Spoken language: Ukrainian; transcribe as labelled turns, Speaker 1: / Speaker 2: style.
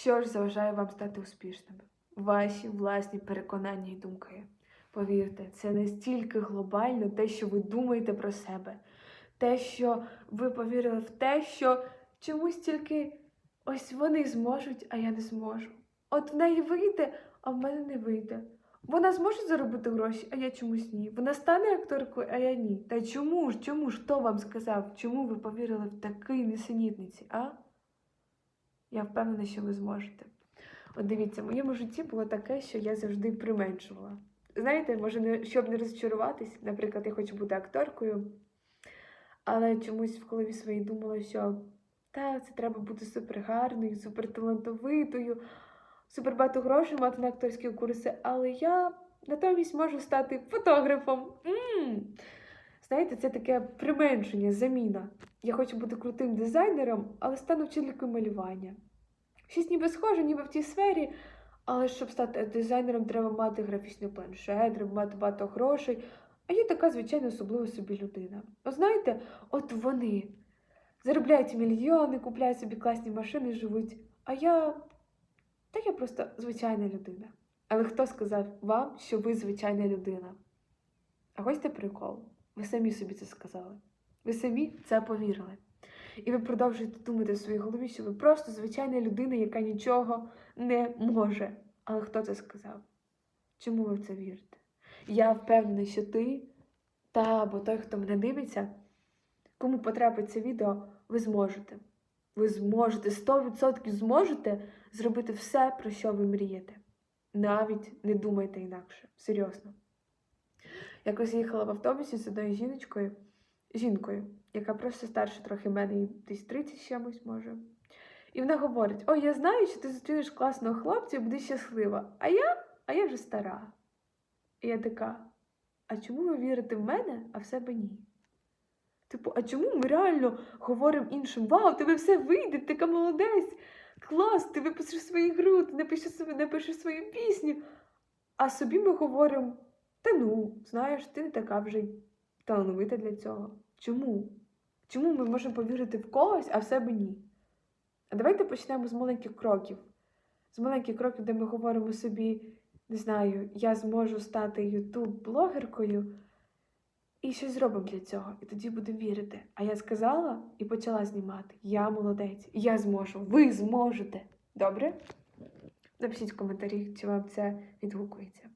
Speaker 1: Що ж заважає вам стати успішними? Ваші власні переконання і думки. Повірте, це настільки глобально те, що ви думаєте про себе, те, що ви повірили в те, що чомусь тільки ось вони зможуть, а я не зможу. От в неї вийде, а в мене не вийде. Вона зможе заробити гроші, а я чомусь ні. Вона стане акторкою, а я ні. Та чому ж, чому ж, хто вам сказав? Чому ви повірили в такий несенітниці, а? Я впевнена, що ви зможете. От дивіться, в моєму житті було таке, що я завжди применшувала. Знаєте, може, не, щоб не розчаруватись, наприклад, я хочу бути акторкою, але чомусь в голові своїй думала, що та, це треба бути супергарною, суперталантовитою, супер багато грошей мати на акторські курси, але я натомість можу стати фотографом. м Знаєте, це таке применшення, заміна. Я хочу бути крутим дизайнером, але стану вчителькою малювання. Щось ніби схоже, ніби в тій сфері, але щоб стати дизайнером, треба мати графічний планшет, треба мати багато грошей. А я така звичайна особлива собі людина. От знаєте, от вони заробляють мільйони, купляють собі класні машини, живуть. А я. Та я просто звичайна людина. Але хто сказав вам, що ви звичайна людина? А хочете прикол? Ви самі собі це сказали. Ви самі це повірили. І ви продовжуєте думати в своїй голові, що ви просто звичайна людина, яка нічого не може. Але хто це сказав? Чому ви в це вірите? Я впевнена, що ти та або той, хто мене дивиться, кому потрапить це відео, ви зможете. Ви зможете, 100% зможете зробити все, про що ви мрієте. Навіть не думайте інакше. Серйозно. Якось їхала в автобусі з одною жіночкою, жінкою, яка просто старша трохи мене, їй десь 30 чимось може. І вона говорить: О, я знаю, що ти зустрінеш класного хлопця і будеш щаслива. А я, а я вже стара. І я така: а чому ви вірите в мене, а в себе ні? Типу, а чому ми реально говоримо іншим: Вау, тебе все вийде, ти така молодець, клас, ти випустиш свої гру, ти напишеш, напишеш свою пісню. А собі ми говоримо: та ну, знаєш, ти не така вже талановита для цього. Чому? Чому ми можемо повірити в когось, а в себе ні? А давайте почнемо з маленьких кроків. З маленьких кроків, де ми говоримо собі, не знаю, я зможу стати ютуб-блогеркою і щось зробимо для цього. І тоді будемо вірити. А я сказала і почала знімати. Я молодець, я зможу, ви зможете. Добре? Напишіть в коментарі, чи вам це відгукується.